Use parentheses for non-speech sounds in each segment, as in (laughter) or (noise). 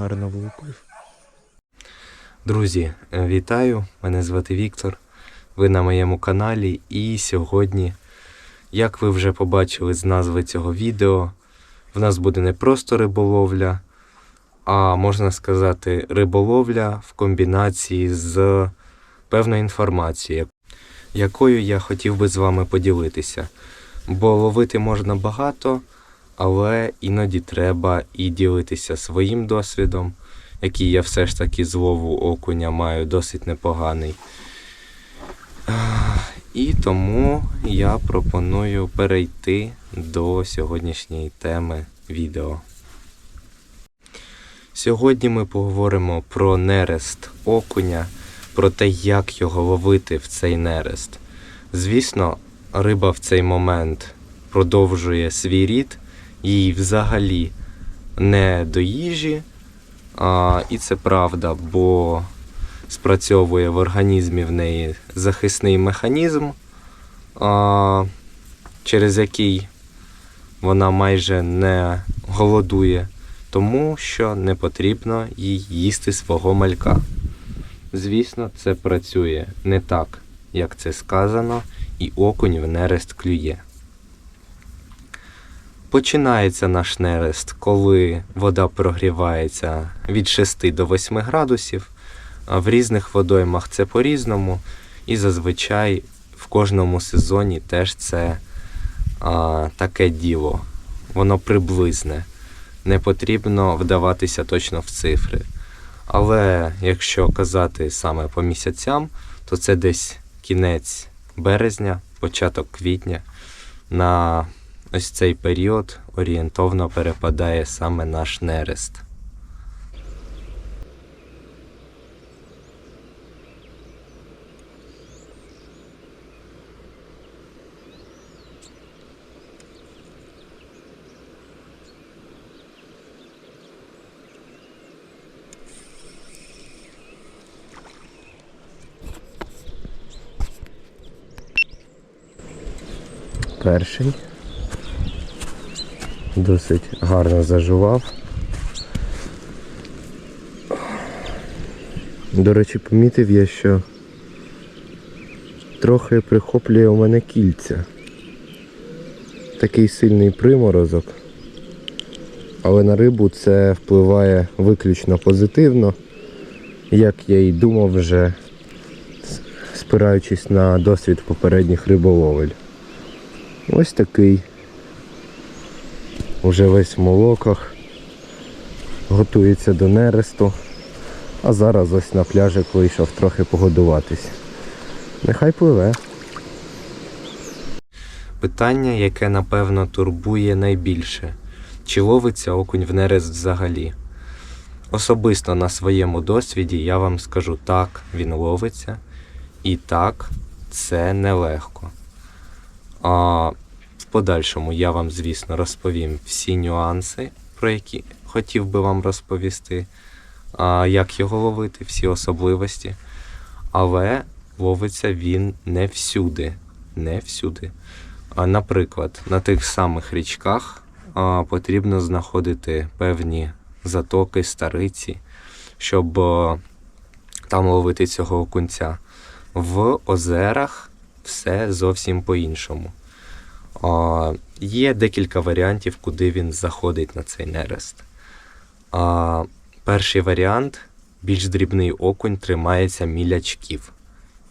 гарно влупив. Друзі, вітаю! Мене звати Віктор. Ви на моєму каналі. І сьогодні, як ви вже побачили з назви цього відео, в нас буде не просто риболовля, а можна сказати, риболовля в комбінації з певною інформацією, якою я хотів би з вами поділитися. Бо ловити можна багато, але іноді треба і ділитися своїм досвідом, який я все ж таки з лову окуня маю досить непоганий. І тому я пропоную перейти до сьогоднішньої теми відео. Сьогодні ми поговоримо про нерест окуня, про те, як його ловити в цей нерест. Звісно, риба в цей момент продовжує свій рід, їй взагалі не до їжі, а, і це правда, бо спрацьовує в організмі в неї захисний механізм, а, через який вона майже не голодує, тому що не потрібно їй їсти свого малька. Звісно, це працює не так, як це сказано, і окунь в нерест клює. Починається наш нерест, коли вода прогрівається від 6 до 8 градусів. В різних водоймах це по-різному, і зазвичай в кожному сезоні теж це а, таке діло. Воно приблизне. Не потрібно вдаватися точно в цифри. Але якщо казати саме по місяцям, то це десь кінець березня, початок квітня. На ось цей період орієнтовно перепадає саме наш нерест. Перший. Досить гарно зажував. До речі, помітив я, що трохи прихоплює у мене кільця. Такий сильний приморозок. Але на рибу це впливає виключно позитивно, як я і думав вже, спираючись на досвід попередніх риболовель. Ось такий. Уже весь в молоках. Готується до нересту. А зараз ось на пляжик вийшов трохи погодуватись. Нехай пливе. Питання, яке напевно турбує найбільше. Чи ловиться окунь в нерест взагалі? Особисто на своєму досвіді я вам скажу так, він ловиться. І так, це нелегко. А подальшому я вам, звісно, розповім всі нюанси, про які хотів би вам розповісти, як його ловити, всі особливості. Але ловиться він не всюди. Не всюди. Наприклад, на тих самих річках потрібно знаходити певні затоки, стариці, щоб там ловити цього окунця. В озерах все зовсім по-іншому. А, Є декілька варіантів, куди він заходить на цей нерест. А, Перший варіант більш дрібний окунь тримається мілячків.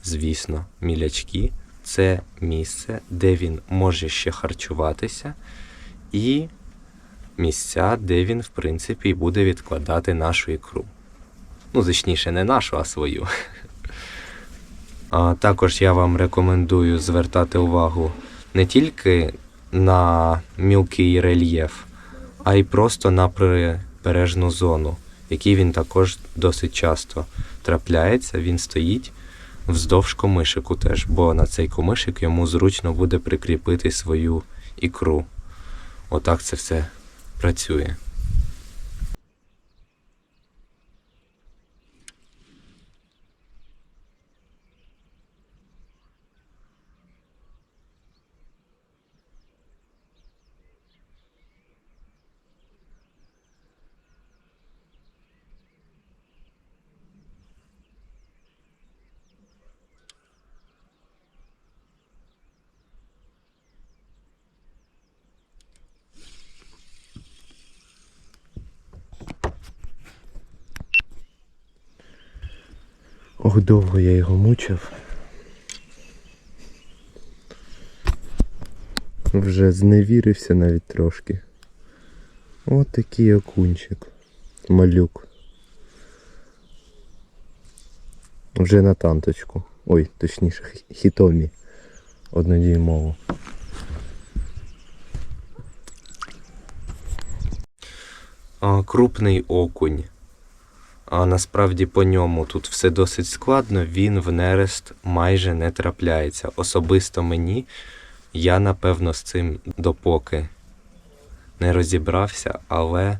Звісно, мілячки це місце, де він може ще харчуватися, і місця, де він, в принципі, буде відкладати нашу ікру. Ну, точніше, не нашу, а свою. (laughs) А також я вам рекомендую звертати увагу не тільки на мілкий рельєф, а й просто на прибережну зону, в якій він також досить часто трапляється. Він стоїть вздовж комишику теж, бо на цей комишик йому зручно буде прикріпити свою ікру. Отак це все працює. Ох, довго я його мучив. Вже зневірився навіть трошки. От такий окунчик. Малюк. Вже на танточку. Ой, точніше, хітомі. Однодіймову. Крупний окунь. А насправді по ньому тут все досить складно, він в нерест майже не трапляється. Особисто мені, я напевно з цим допоки не розібрався, але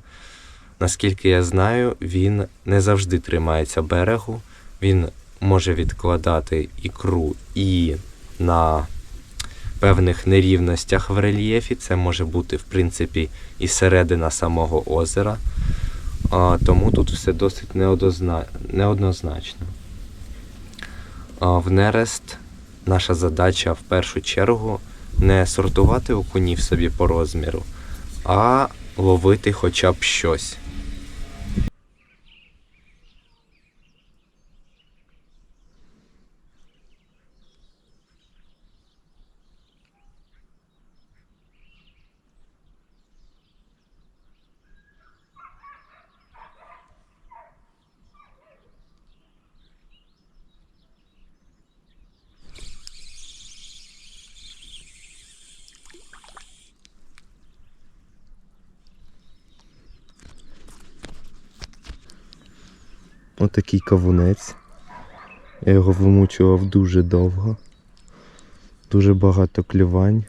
наскільки я знаю, він не завжди тримається берегу. Він може відкладати ікру і на певних нерівностях в рельєфі. Це може бути, в принципі, і середина самого озера. А, тому тут все досить неодозна... неоднозначно. А, в нерест наша задача в першу чергу не сортувати окунів собі по розміру, а ловити хоча б щось. Отакий кавунець. Я його вимучував дуже довго. Дуже багато клювань.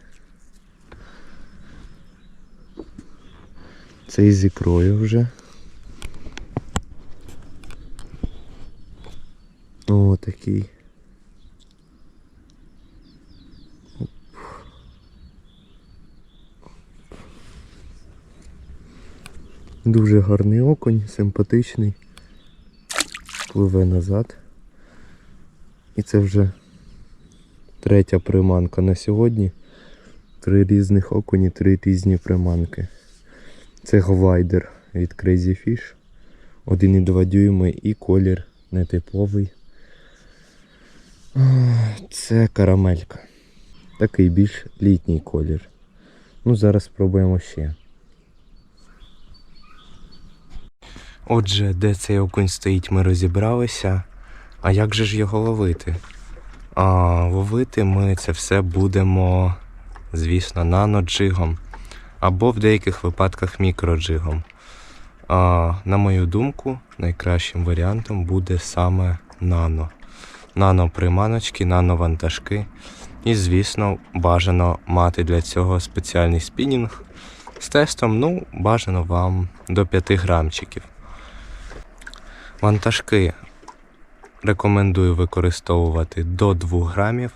Це із ікрою вже. О, такий. Дуже гарний окунь, симпатичний пливе назад. І це вже третя приманка на сьогодні. Три різних окуні, три різні приманки. Це глайдер від Crazy Fish. 1,2 дюйми і колір нетиповий. Це карамелька. Такий більш літній колір. Ну, зараз спробуємо ще. Отже, де цей окунь стоїть, ми розібралися. А як же ж його ловити? А, ловити ми це все будемо, звісно, наноджигом. Або в деяких випадках мікроджигом. А, на мою думку, найкращим варіантом буде саме нано. Нано-приманочки, нано-вантажки. І, звісно, бажано мати для цього спеціальний спінінг з тестом, ну, бажано вам до 5 грамчиків. Вантажки рекомендую використовувати до 2 грамів.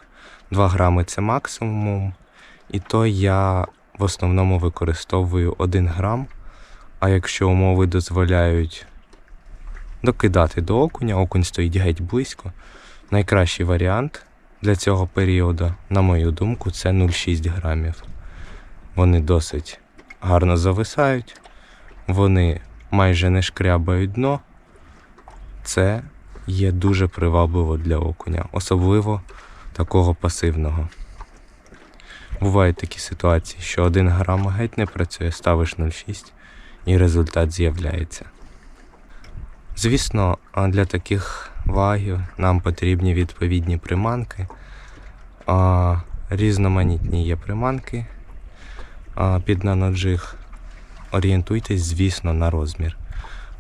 2 грами це максимум. І то я в основному використовую 1 грам. А якщо умови дозволяють докидати до окуня, окунь стоїть геть близько. Найкращий варіант для цього періоду, на мою думку, це 0,6 грамів. Вони досить гарно зависають, вони майже не шкрябають дно. Це є дуже привабливо для окуня, особливо такого пасивного. Бувають такі ситуації, що 1 грам геть не працює, ставиш 0,6 і результат з'являється. Звісно, для таких вагів нам потрібні відповідні приманки. Різноманітні є приманки під наноджиг. Орієнтуйтесь, звісно, на розмір.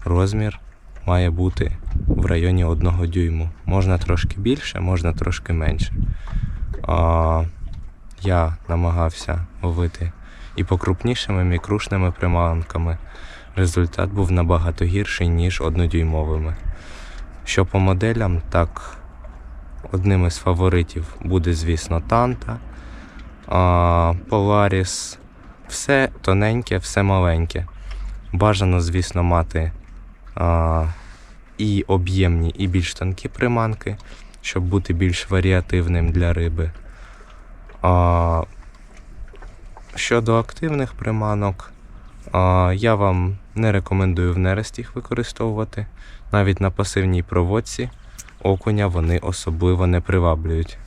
Розмір має бути в районі 1 дюйму. Можна трошки більше, можна трошки менше. А, я намагався ловити і покрупнішими мікрушними приманками. Результат був набагато гірший, ніж однодюймовими. Що по моделям, так одним із фаворитів буде, звісно, Танта, Polaris. Все тоненьке, все маленьке. Бажано, звісно, мати і об'ємні, і більш тонкі приманки, щоб бути більш варіативним для риби. Щодо активних приманок, я вам не рекомендую в нерест їх використовувати. Навіть на пасивній проводці окуня вони особливо не приваблюють,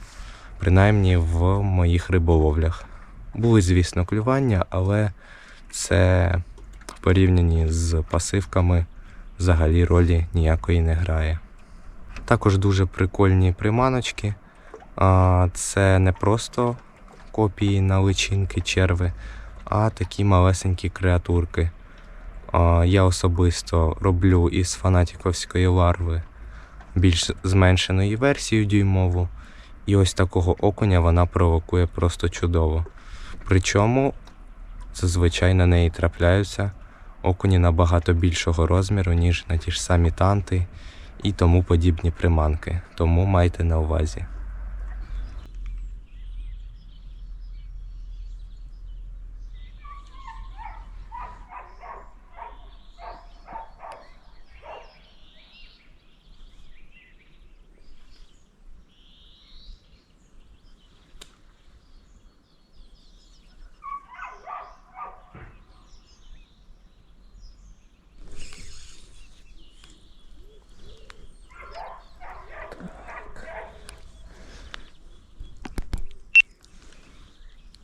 принаймні в моїх риболовлях. Були, звісно, клювання, але це в порівнянні з пасивками взагалі ролі ніякої не грає. Також дуже прикольні приманочки. Це не просто копії на личинки черви, а такі малесенькі креатурки. Я особисто роблю із фанатіковської ларви більш зменшеною версією дюймову. І ось такого окуня вона провокує просто чудово. Причому зазвичай на неї трапляються окуні набагато більшого розміру, ніж на ті ж самі танти і тому подібні приманки. Тому майте на увазі.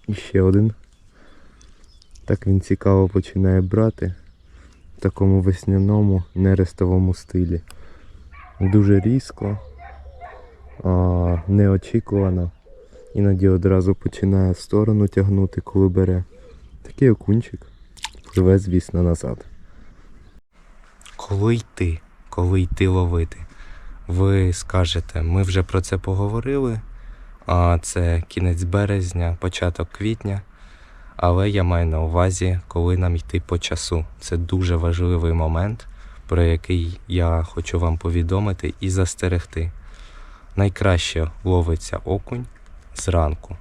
І ще один. Так він цікаво починає брати в такому весняному нерестовому стилі. Дуже різко, неочікувано. Іноді одразу починає в сторону тягнути, коли бере. Такий окунчик пливе, звісно, назад. Коли йти, коли йти ловити? Ви скажете, ми вже про це поговорили. Це кінець березня, початок квітня. Але я маю на увазі, коли нам йти по часу. Це дуже важливий момент, про який я хочу вам повідомити і застерегти. Найкраще ловиться окунь зранку.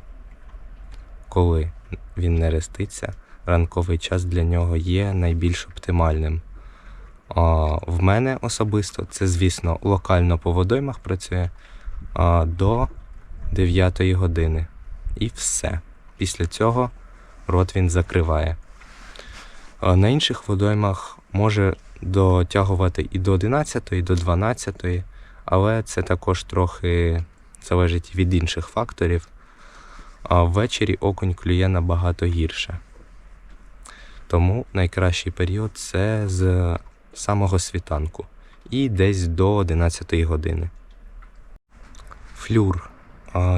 Коли він не реститься, ранковий час для нього є найбільш оптимальним. А, в мене особисто це, звісно, локально по водоймах працює а, до 9 години. І все. Після цього рот він закриває. На інших водоймах може дотягувати і до 11, і до 12, але це також трохи залежить від інших факторів. А ввечері окунь клює набагато гірше. Тому найкращий період це з самого світанку і десь до 11 години. Флюр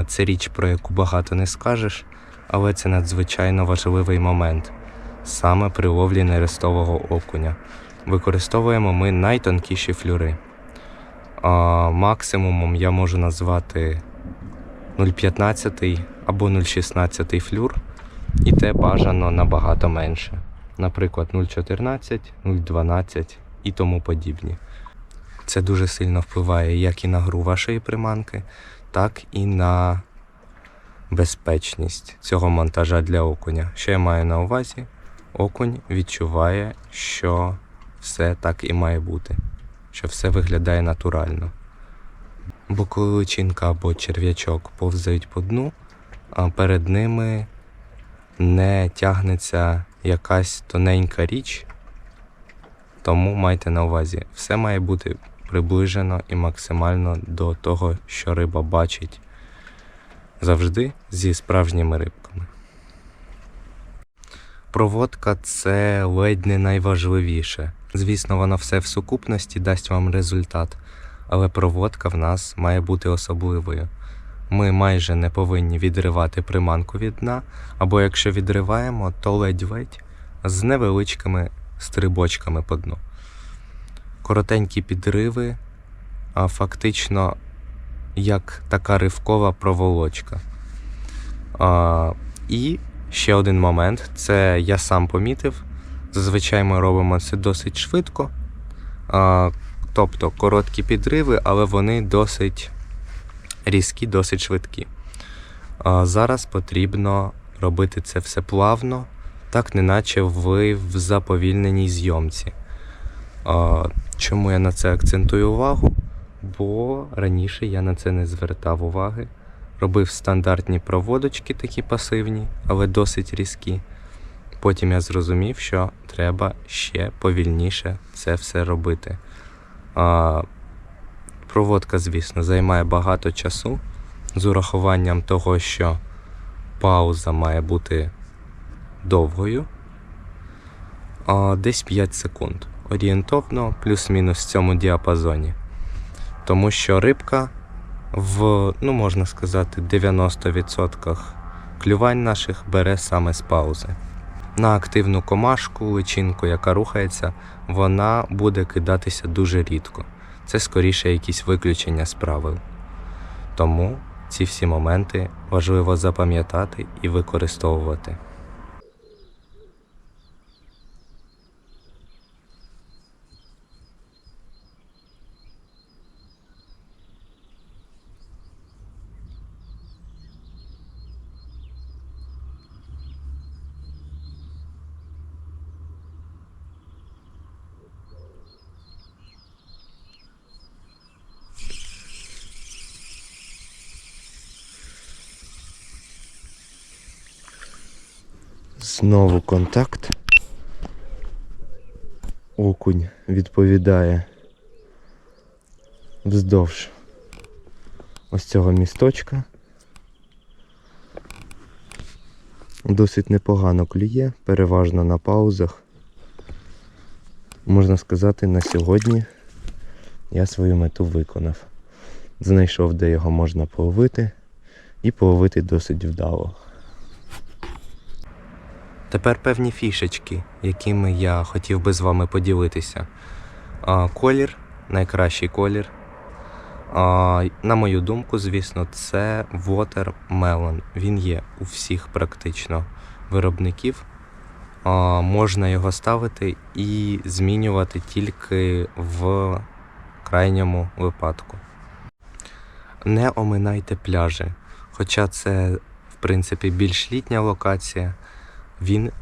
це річ, про яку багато не скажеш, але це надзвичайно важливий момент саме при ловлі нерестового окуня. Використовуємо ми найтонкіші флюри. Максимумом я можу назвати 0,15 або 0,16 флюр, і те бажано набагато менше. Наприклад, 0,14, 0,12 і тому подібні. Це дуже сильно впливає як і на гру вашої приманки, так і на безпечність цього монтажа для окуня. Що я маю на увазі? Окунь відчуває, що все так і має бути, що все виглядає натурально. Бо коли личинка або черв'ячок повзають по дну, а перед ними не тягнеться якась тоненька річ, тому майте на увазі, все має бути приближено і максимально до того, що риба бачить завжди зі справжніми рибками. Проводка це ледь не найважливіше. Звісно, воно все в сукупності дасть вам результат, але проводка в нас має бути особливою. Ми майже не повинні відривати приманку від дна, або якщо відриваємо, то ледь-ледь з невеличкими стрибочками по дну. Коротенькі підриви, а фактично як така ривкова проволочка. А, і ще один момент це я сам помітив. Зазвичай ми робимо це досить швидко. А, тобто короткі підриви, але вони досить різкі, досить швидкі. А, зараз потрібно робити це все плавно, так неначе ви в заповільненій зйомці. А, чому я на це акцентую увагу? Бо раніше я на це не звертав уваги. Робив стандартні проводочки, такі пасивні, але досить різкі. Потім я зрозумів, що треба ще повільніше це все робити. А, Проводка, звісно, займає багато часу з урахуванням того, що пауза має бути довгою. А десь 5 секунд. Орієнтовно плюс-мінус в цьому діапазоні. Тому що рибка в, ну можна сказати, 90% клювань наших бере саме з паузи. На активну комашку, личинку, яка рухається, вона буде кидатися дуже рідко. Це скоріше якісь виключення з правил. Тому ці всі моменти важливо запам'ятати і використовувати. Знову контакт. Окунь відповідає вздовж ось цього місточка. Досить непогано клює, переважно на паузах. Можна сказати, на сьогодні я свою мету виконав. Знайшов, де його можна половити, і половити досить вдало. Тепер певні фішечки, якими я хотів би з вами поділитися. А, колір, найкращий колір. А, на мою думку, звісно, це Watermelon. Він є у всіх практично виробників. А, можна його ставити і змінювати тільки в крайньому випадку. Не оминайте пляжі. Хоча це, в принципі, більш літня локація він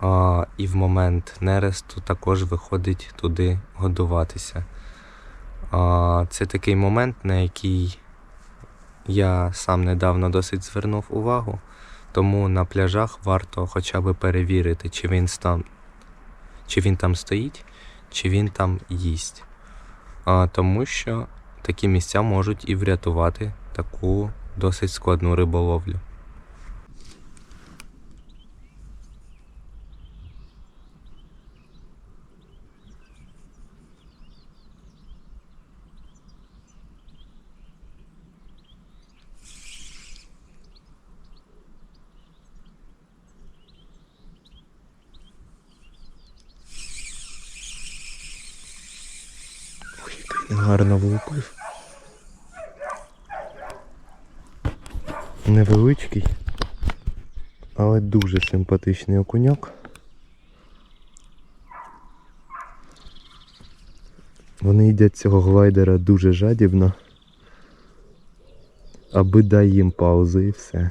а, і в момент нересту також виходить туди годуватися. А, це такий момент, на який я сам недавно досить звернув увагу, тому на пляжах варто хоча б перевірити, чи він там, чи він там стоїть, чи він там їсть. А, тому що такі місця можуть і врятувати таку досить складну риболовлю. Гарно влупив. Невеличкий, але дуже симпатичний окуньок. Вони їдять цього глайдера дуже жадібно, аби дай їм паузу і все.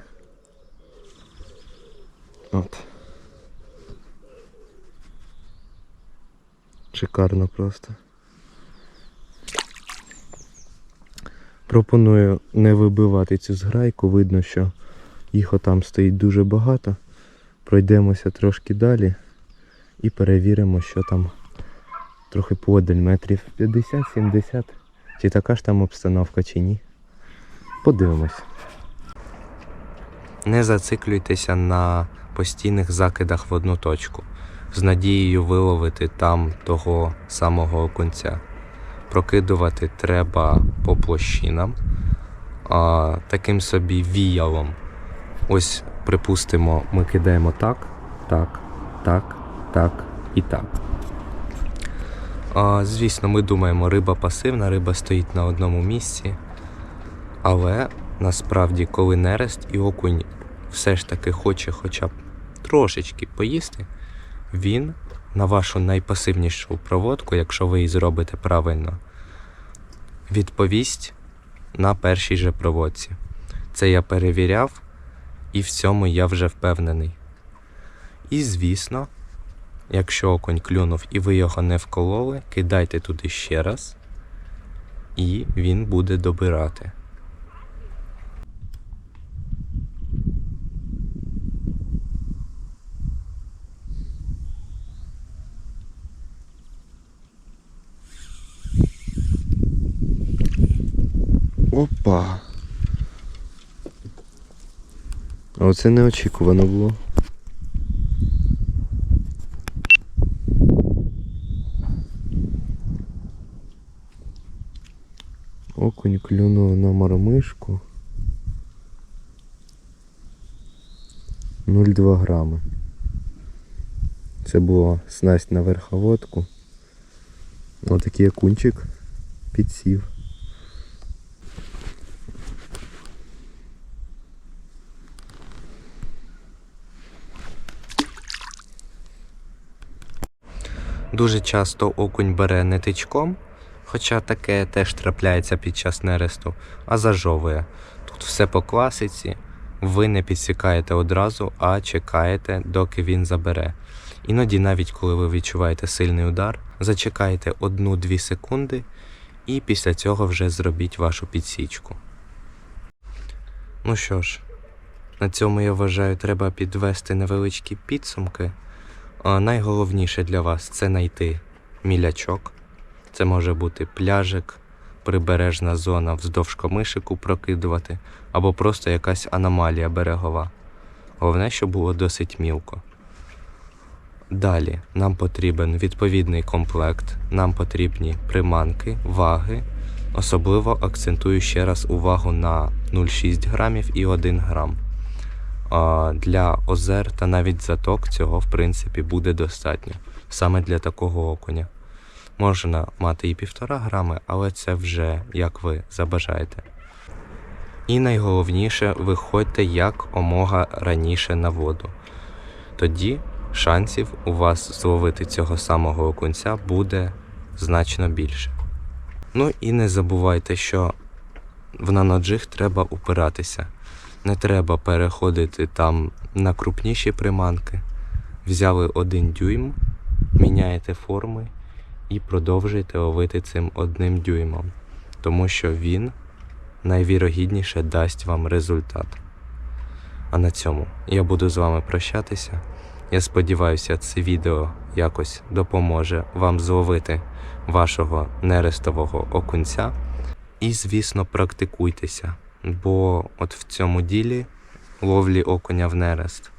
От. Шикарно просто. Пропоную не вибивати цю зграйку, видно, що їх отам стоїть дуже багато. Пройдемося трошки далі і перевіримо, що там трохи подаль метрів 50-70. Чи така ж там обстановка, чи ні. Подивимось. Не зациклюйтеся на постійних закидах в одну точку, з надією виловити там того самого окунця прокидувати треба по площинам, а, таким собі віялом. Ось, припустимо, ми кидаємо так, так, так, так і так. А, звісно, ми думаємо, риба пасивна, риба стоїть на одному місці. Але насправді, коли нерест і окунь все ж таки хоче хоча б трошечки поїсти, він на вашу найпасивнішу проводку, якщо ви її зробите правильно, відповість на першій же проводці. Це я перевіряв, і в цьому я вже впевнений. І звісно, якщо окунь клюнув і ви його не вкололи, кидайте туди ще раз, і він буде добирати. Оце неочікувано було. Окунь клюнув на мармишку. 0,2 грами. Це була снасть на верховодку. Отакий окунчик підсів. Дуже часто окунь бере не тичком, хоча таке теж трапляється під час нересту, а зажовує. Тут все по класиці. Ви не підсікаєте одразу, а чекаєте, доки він забере. Іноді, навіть коли ви відчуваєте сильний удар, зачекайте 1-2 секунди і після цього вже зробіть вашу підсічку. Ну що ж, на цьому я вважаю, треба підвести невеличкі підсумки. Найголовніше для вас це знайти мілячок. Це може бути пляжик, прибережна зона вздовж комишику прокидувати, або просто якась аномалія берегова. Головне, щоб було досить мілко. Далі нам потрібен відповідний комплект, нам потрібні приманки, ваги. Особливо акцентую ще раз увагу на 0,6 грамів і 1 грам. Для озер та навіть заток цього в принципі буде достатньо саме для такого окуня. Можна мати і півтора грами, але це вже як ви забажаєте. І найголовніше, виходьте як омога раніше на воду. Тоді шансів у вас зловити цього самого окунця буде значно більше. Ну і не забувайте, що в наноджиг треба упиратися. Не треба переходити там на крупніші приманки. Взяли один дюйм, міняєте форми і продовжуєте ловити цим одним дюймом, тому що він найвірогідніше дасть вам результат. А на цьому я буду з вами прощатися. Я сподіваюся, це відео якось допоможе вам зловити вашого нерестового окунця. І, звісно, практикуйтеся, бо от в цьому ділі ловлі окуня в нерест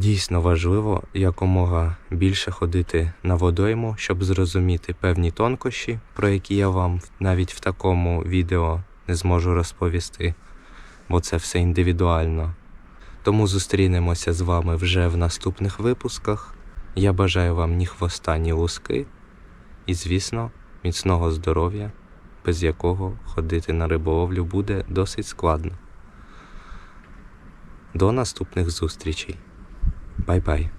дійсно важливо якомога більше ходити на водойму, щоб зрозуміти певні тонкощі, про які я вам навіть в такому відео не зможу розповісти, бо це все індивідуально. Тому зустрінемося з вами вже в наступних випусках. Я бажаю вам ні хвоста, ні луски, і, звісно, міцного здоров'я, без якого ходити на риболовлю буде досить складно. До наступних зустрічей. Бай-бай.